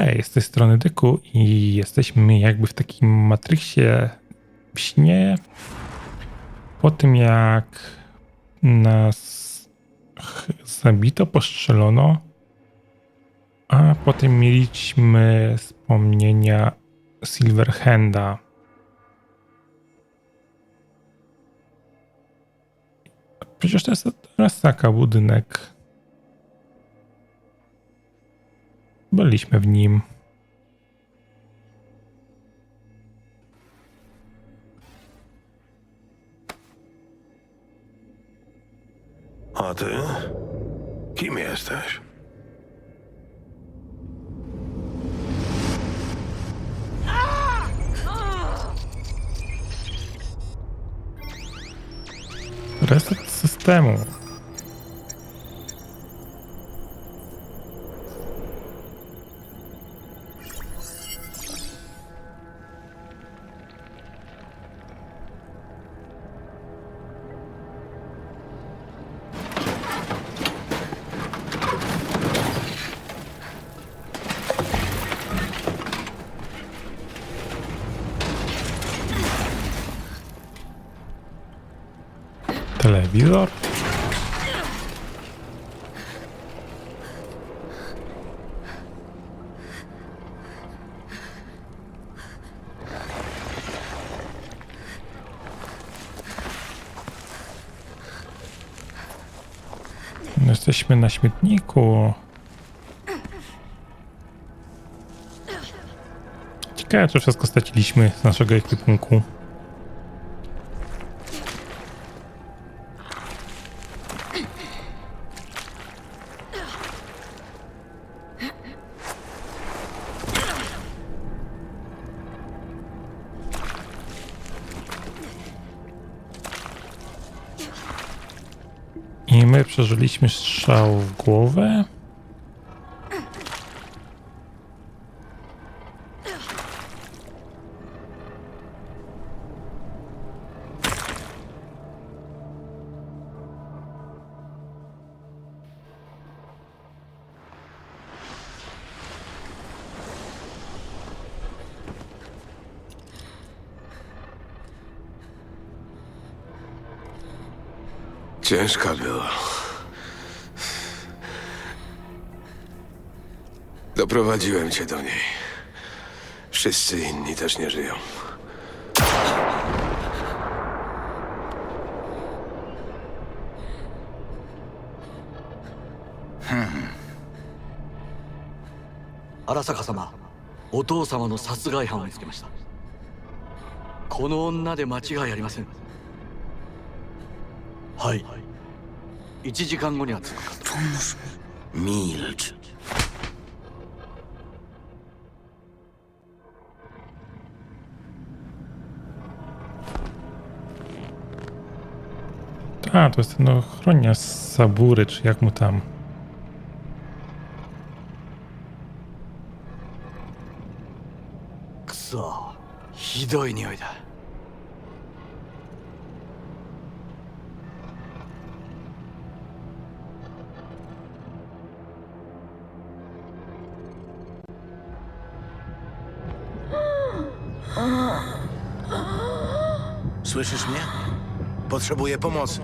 Hej, z tej strony Dyku i jesteśmy jakby w takim Matrixie w śnie. Po tym jak nas zabito, postrzelono, a potem mieliśmy wspomnienia Silverhanda. Przecież to jest Rasaka budynek. Byliśmy w nim. A ty? Kim jesteś? Reset systemu. Jesteśmy na śmietniku. Ciekawe, czy wszystko straciliśmy z naszego ekwipunku. Przeżyliśmy strzał w głowę. Ciężka była. Doprowadziłem cię do niej. Wszyscy inni też nie żyją. 荒坂様お父様の殺害犯を見つけましたこの女で間違いありませんはい1時間後には着くかと Milcz. A, to jest no, ten ochroniarz Sabury, czy jak mu tam. Kso, hidoj nioj da. Słyszysz mnie? Potrzebuję pomocy.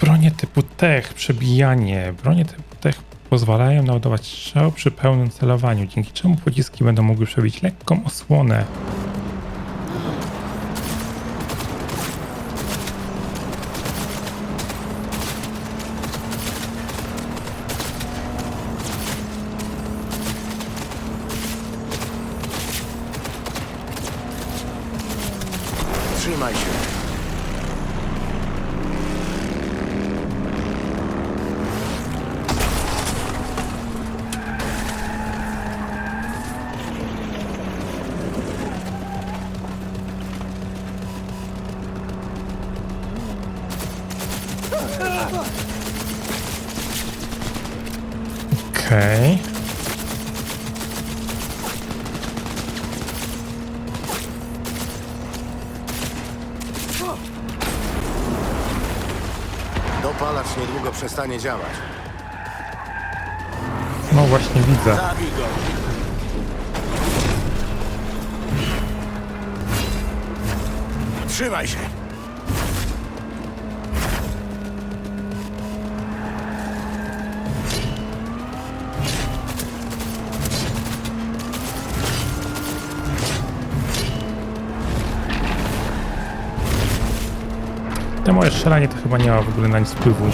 Bronie typu tech, przebijanie. Bronie typu tech pozwalają naładować strzał przy pełnym celowaniu, dzięki czemu pociski będą mogły przebić lekką osłonę. Trzymaj się. Dopalacz niedługo przestanie działać. No właśnie widzę. Zabij go! Trzymaj się! Moje strzelanie to chyba nie ma w ogóle na nic wpływu.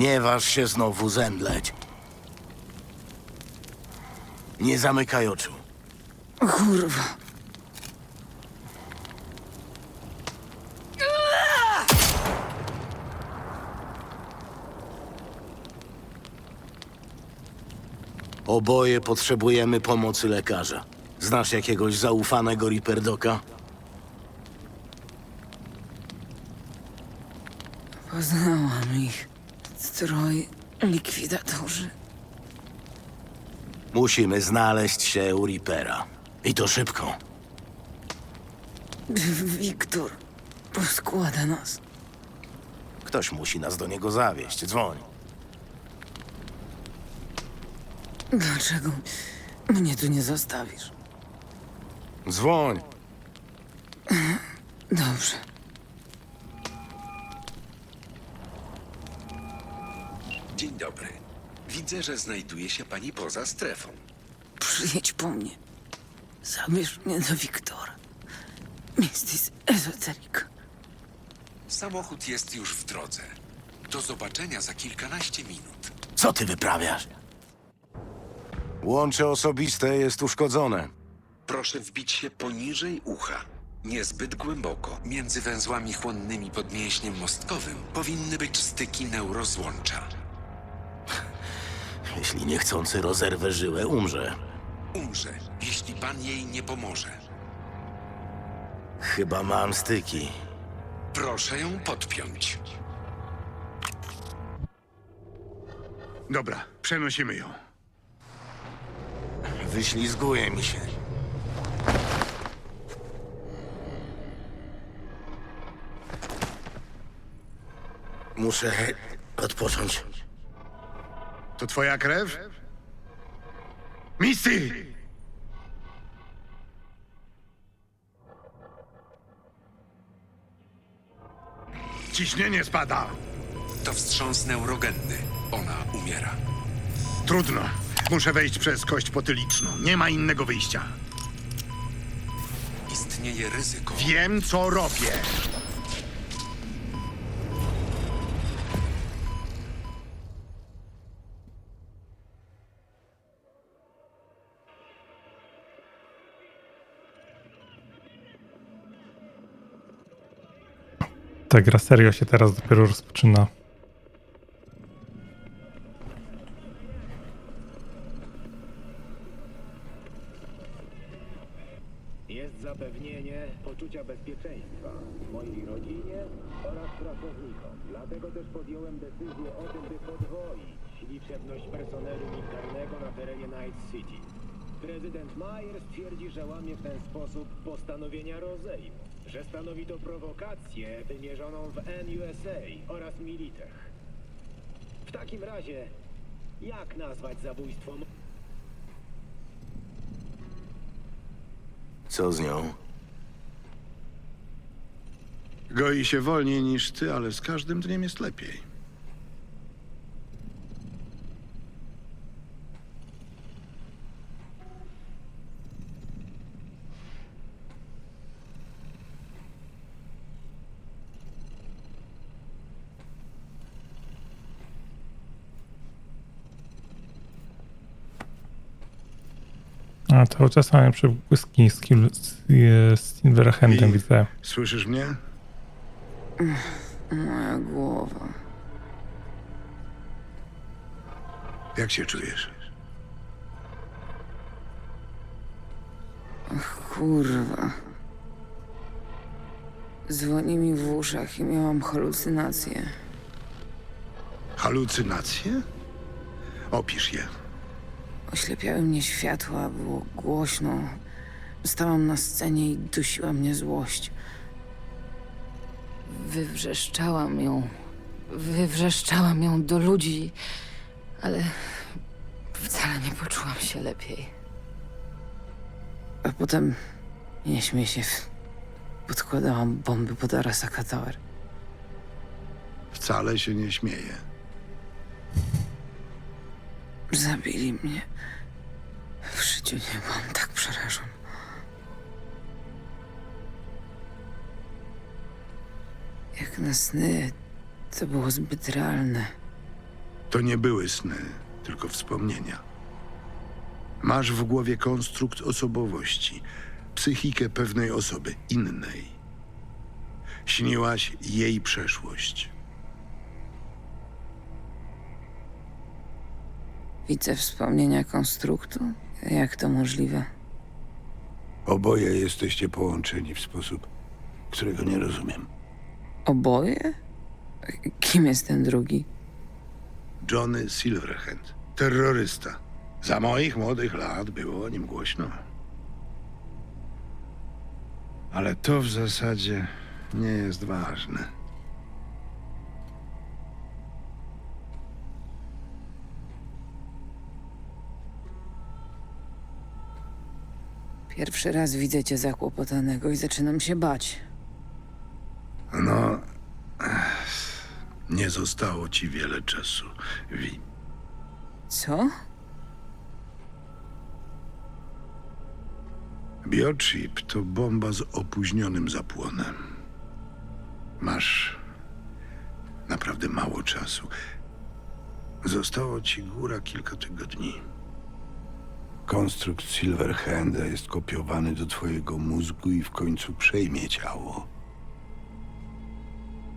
Nie waż się znowu zemdleć. Nie zamykaj oczu. Kurwa. Oboje potrzebujemy pomocy lekarza. Znasz jakiegoś zaufanego Riperdoka? Poznałam ich. Stroj likwidatorzy. Musimy znaleźć się u Ripera. I to szybko. Wiktor poskłada nas. Ktoś musi nas do niego zawieźć. Dzwoń. Dlaczego mnie tu nie zostawisz? Dzwoń. Dobrze. Dzień dobry. Widzę, że znajduje się pani poza strefą. Przyjedź po mnie. Zabierz mnie do Wiktora. Mistis ezoteryka. Samochód jest już w drodze. Do zobaczenia za kilkanaście minut. Co ty wyprawiasz? Łącze osobiste jest uszkodzone. Proszę wbić się poniżej ucha. Niezbyt głęboko. Między węzłami chłonnymi pod mięśniem mostkowym powinny być styki neurozłącza. Jeśli niechcący rozerwę żyłę, umrze. Umrze, jeśli pan jej nie pomoże. Chyba mam styki. Proszę ją podpiąć. Dobra, przenosimy ją. Wyślizguje mi się. Muszę odpocząć. To twoja krew? Misty! Ciśnienie spada. To wstrząs neurogenny. Ona umiera. Trudno. Muszę wejść przez kość potyliczną. Nie ma innego wyjścia. Istnieje ryzyko. Wiem, co robię. Ta gra serio się teraz dopiero rozpoczyna. Jest zapewnienie poczucia bezpieczeństwa mojej rodzinie oraz pracownikom. Dlatego też podjąłem decyzję o tym, by podwoić liczebność personelu militarnego na terenie Night City. Prezydent Myers twierdzi, że łamie w ten sposób postanowienia rozejmu, że stanowi to prowokację wymierzoną w NUSA oraz Militech. W takim razie, jak nazwać zabójstwo Co z nią? Goi się wolniej niż ty, ale z każdym dniem jest lepiej. A, cały czas mamy przebłyski z, Kil- z, z Silverhandem, I- widzę. Słyszysz mnie? Moja głowa. Jak się czujesz? Kurwa. Dzwoni mi w uszach i miałam halucynacje. Halucynacje? Opisz je. Oślepiały mnie światła, było głośno. Stałam na scenie i dusiła mnie złość. Wywrzeszczałam ją. Wywrzeszczałam ją do ludzi, ale wcale nie poczułam się lepiej. A potem, nie śmiej się, podkładałam bomby pod Arasaka Tower. Wcale się nie śmieję. Zabili mnie. W życiu nie byłam tak przerażona. Jak na sny, to było zbyt realne. To nie były sny, tylko wspomnienia. Masz w głowie konstrukt osobowości, psychikę pewnej osoby, innej. Śniłaś jej przeszłość. Widzę wspomnienia konstruktu. Jak to możliwe? Oboje jesteście połączeni w sposób, którego nie rozumiem. Oboje? Kim jest ten drugi? Johnny Silverhand, terrorysta. Za moich młodych lat było o nim głośno. Ale to w zasadzie nie jest ważne. Pierwszy raz widzę cię zakłopotanego i zaczynam się bać. No, ech, nie zostało ci wiele czasu, Vi. Co? Biochip to bomba z opóźnionym zapłonem. Masz naprawdę mało czasu. Zostało ci góra kilka tygodni. Konstrukt Silverhanda jest kopiowany do twojego mózgu i w końcu przejmie ciało.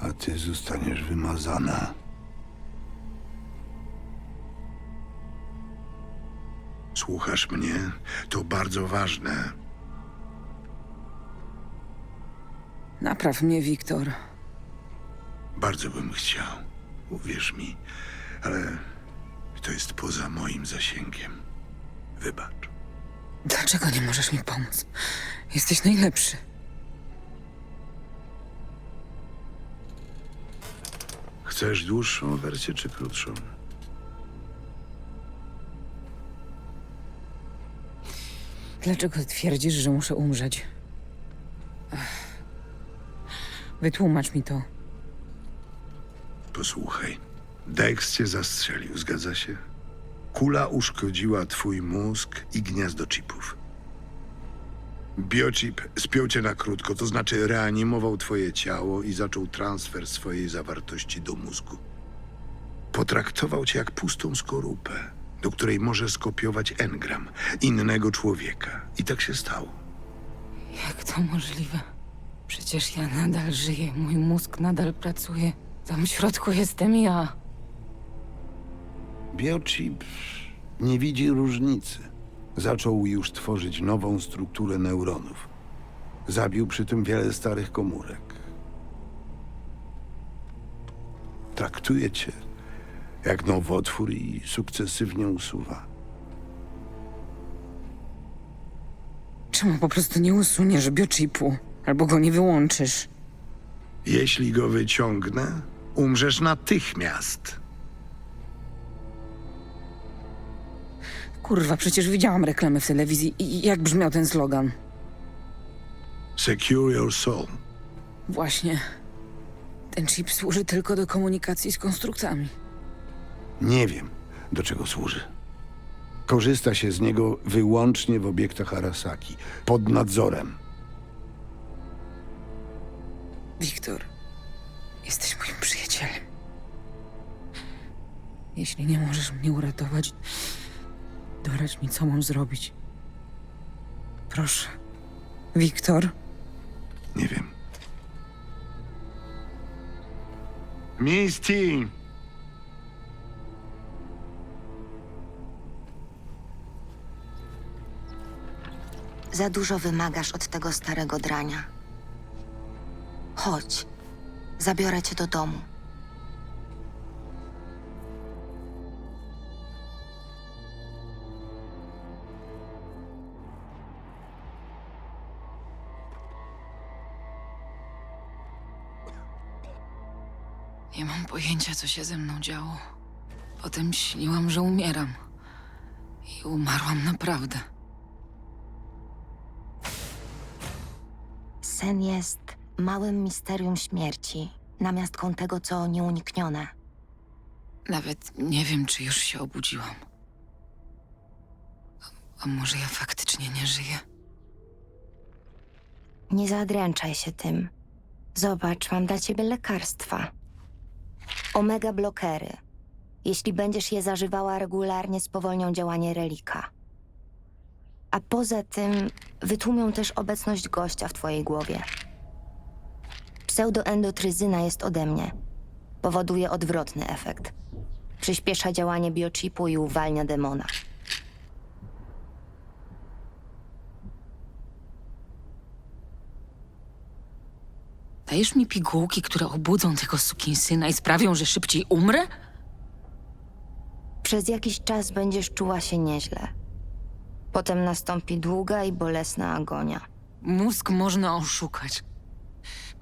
A ty zostaniesz wymazana. Słuchasz mnie? To bardzo ważne. Napraw mnie, Wiktor. Bardzo bym chciał, uwierz mi, ale to jest poza moim zasięgiem. Wybacz. Dlaczego nie możesz mi pomóc? Jesteś najlepszy. Chcesz dłuższą wersję czy krótszą? Dlaczego twierdzisz, że muszę umrzeć? Ach. Wytłumacz mi to. Posłuchaj. Dex cię zastrzelił, zgadza się? Kula uszkodziła twój mózg i gniazdo chipów. Biochip spiął cię na krótko, to znaczy reanimował twoje ciało i zaczął transfer swojej zawartości do mózgu. Potraktował cię jak pustą skorupę, do której może skopiować engram innego człowieka. I tak się stało. Jak to możliwe? Przecież ja nadal żyję, mój mózg nadal pracuje. Tam w środku jestem ja. Biochip nie widzi różnicy. Zaczął już tworzyć nową strukturę neuronów. Zabił przy tym wiele starych komórek. Traktuje cię jak nowotwór i sukcesywnie usuwa. Czemu po prostu nie usuniesz biochipu? Albo go nie wyłączysz? Jeśli go wyciągnę, umrzesz natychmiast. Kurwa, przecież widziałam reklamy w telewizji i jak brzmiał ten slogan? Secure your soul. Właśnie. Ten chip służy tylko do komunikacji z konstruktami. Nie wiem, do czego służy. Korzysta się z niego wyłącznie w obiektach Arasaki, pod nadzorem. Wiktor, jesteś moim przyjacielem. Jeśli nie możesz mnie uratować, doradź mi, co mam zrobić. Proszę. Wiktor? Nie wiem. Misty! Za dużo wymagasz od tego starego drania. Chodź, zabiorę cię do domu. Nie mam pojęcia, co się ze mną działo. Potem śniłam, że umieram. I umarłam naprawdę. Sen jest małym misterium śmierci, namiastką tego, co nieuniknione. Nawet nie wiem, czy już się obudziłam. A, a może ja faktycznie nie żyję? Nie zadręczaj się tym. Zobacz, mam dla ciebie lekarstwa. Omega blokery. Jeśli będziesz je zażywała regularnie, spowolnią działanie relika. A poza tym wytłumią też obecność gościa w twojej głowie. Pseudoendotryzyna jest ode mnie. Powoduje odwrotny efekt. Przyspiesza działanie biochipu i uwalnia demona. Dajesz mi pigułki, które obudzą tego sukinsyna i sprawią, że szybciej umrę? Przez jakiś czas będziesz czuła się nieźle. Potem nastąpi długa i bolesna agonia. Mózg można oszukać.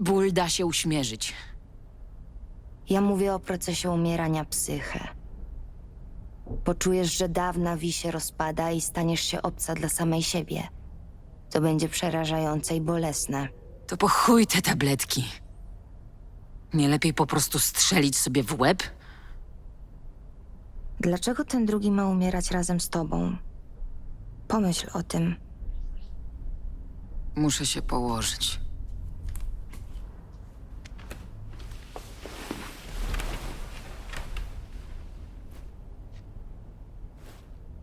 Ból da się uśmierzyć. Ja mówię o procesie umierania psyche. Poczujesz, że dawna wi się rozpada i staniesz się obca dla samej siebie. To będzie przerażające i bolesne. To po chuj te tabletki. Nie lepiej po prostu strzelić sobie w łeb? Dlaczego ten drugi ma umierać razem z tobą? Pomyśl o tym. Muszę się położyć.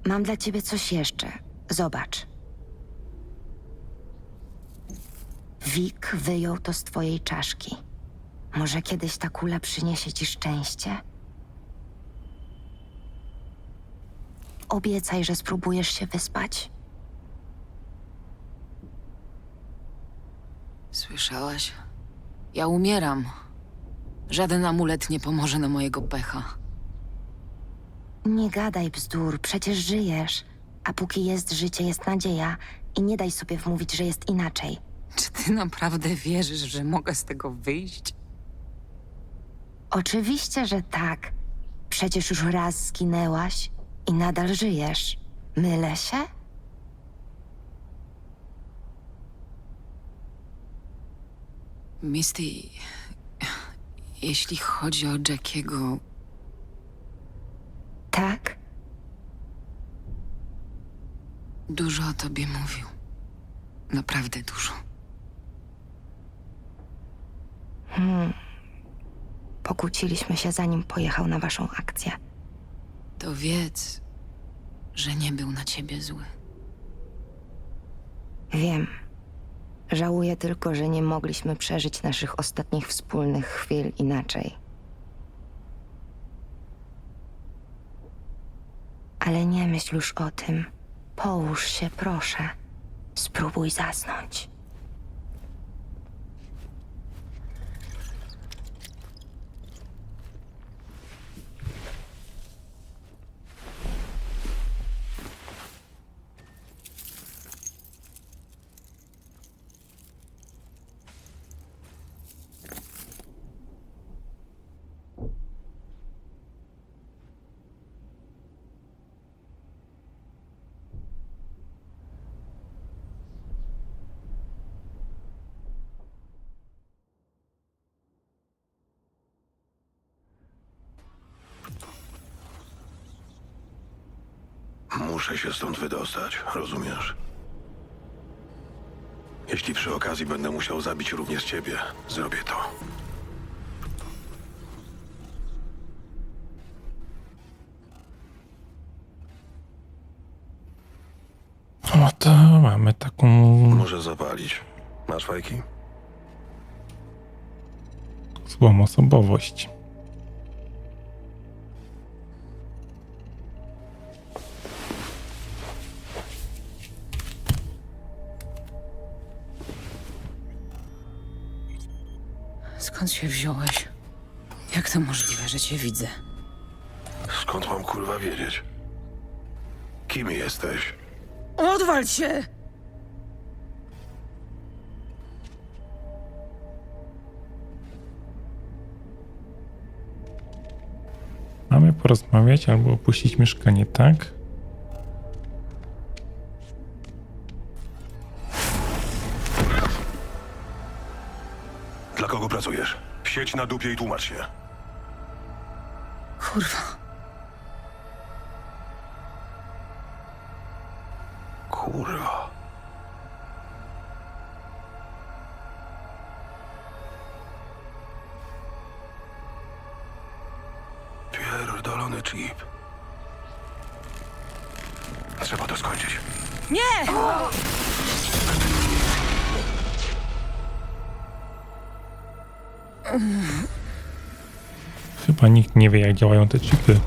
Mam dla ciebie coś jeszcze. Zobacz. Wik wyjął to z twojej czaszki. Może kiedyś ta kula przyniesie ci szczęście? Obiecaj, że spróbujesz się wyspać. Słyszałaś? Ja umieram. Żaden amulet nie pomoże na mojego pecha. Nie gadaj bzdur, przecież żyjesz. A póki jest życie, jest nadzieja. I nie daj sobie wmówić, że jest inaczej. Czy ty naprawdę wierzysz, że mogę z tego wyjść? Oczywiście, że tak. Przecież już raz zginęłaś i nadal żyjesz. Mylę się? Misty, jeśli chodzi o Jackiego, Tak? dużo o tobie mówił. Naprawdę dużo. Hmm. Pokłóciliśmy się, zanim pojechał na waszą akcję. To wiedz, że nie był na ciebie zły. Wiem. Żałuję tylko, że nie mogliśmy przeżyć naszych ostatnich wspólnych chwil inaczej. Ale nie myśl już o tym. Połóż się, proszę. Spróbuj zasnąć. Muszę się stąd wydostać, rozumiesz? Jeśli przy okazji będę musiał zabić również ciebie, zrobię to. O, to mamy taką Może zapalić. Masz fajki? złą osobowość. Skąd się wziąłeś? Jak to możliwe, że cię widzę? Skąd mam kurwa wiedzieć? Kim jesteś? Odwal się! Mamy porozmawiać albo opuścić mieszkanie, tak? Siedź na dupie i tłumacz się. Kurwa. Kurwa. Pierdolony chip. Trzeba to skończyć. Nie! Chyba nikt nie wie, jak działają te chipy.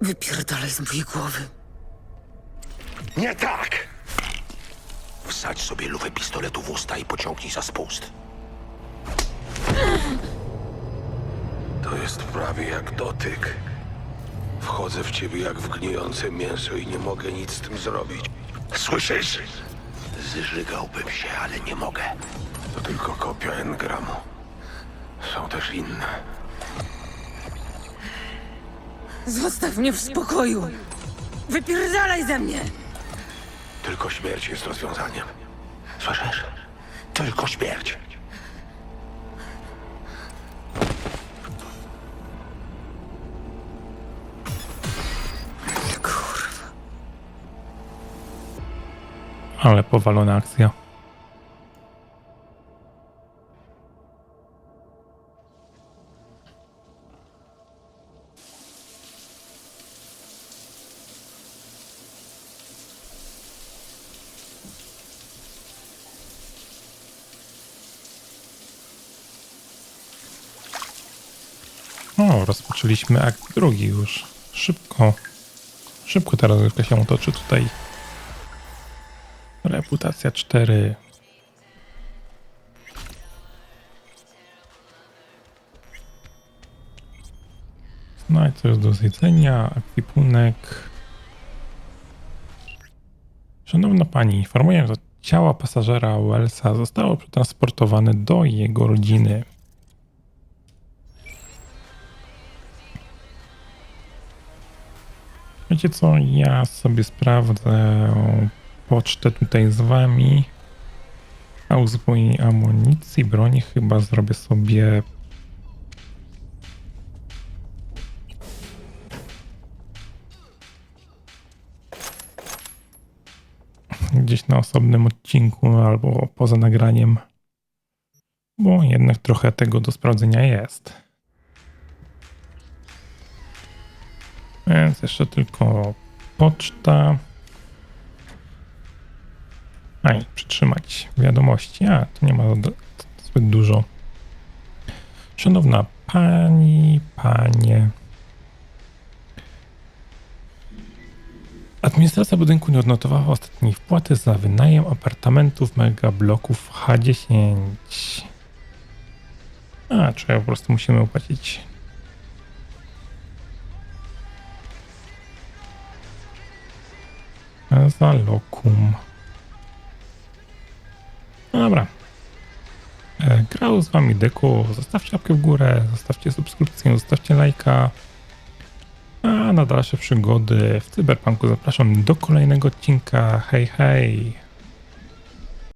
Wypierdalaj z mojej głowy. Nie tak! Wsadź sobie lufę pistoletu w usta i pociągnij za spust. To jest prawie jak dotyk. Wchodzę w ciebie jak w gnijące mięso i nie mogę nic z tym zrobić. Słyszysz? Zżygałbym się, ale nie mogę. To tylko kopia engramu. Są też inne. Zostaw mnie w spokoju! Wypierdalaj ze mnie! Tylko śmierć jest rozwiązaniem. Słyszysz? Tylko śmierć. Kurwa. Ale powalona akcja. Rozpoczęliśmy akt drugi już. Szybko. Szybko ta rozgrywka się toczy tutaj. Reputacja 4. No i co do zjedzenia? Ekwipunek. Szanowna Pani, informuję, że ciało pasażera Wellsa zostało przetransportowane do jego rodziny. Wiecie co, ja sobie sprawdzę pocztę tutaj z wami. A uzupełnienie amunicji, broni chyba zrobię sobie gdzieś na osobnym odcinku albo poza nagraniem, bo jednak trochę tego do sprawdzenia jest. Więc jeszcze tylko poczta. A i przytrzymać wiadomości. A, to nie ma zbyt dużo. Szanowna pani, panie. Administracja budynku nie odnotowała ostatniej wpłaty za wynajem apartamentów megabloków H10. A, czy po prostu musimy opłacić za lokum. No dobra. E, Grał z wami Deku. Zostawcie łapkę w górę, zostawcie subskrypcję, zostawcie lajka. A na dalsze przygody w Cyberpunku zapraszam do kolejnego odcinka. Hej, hej!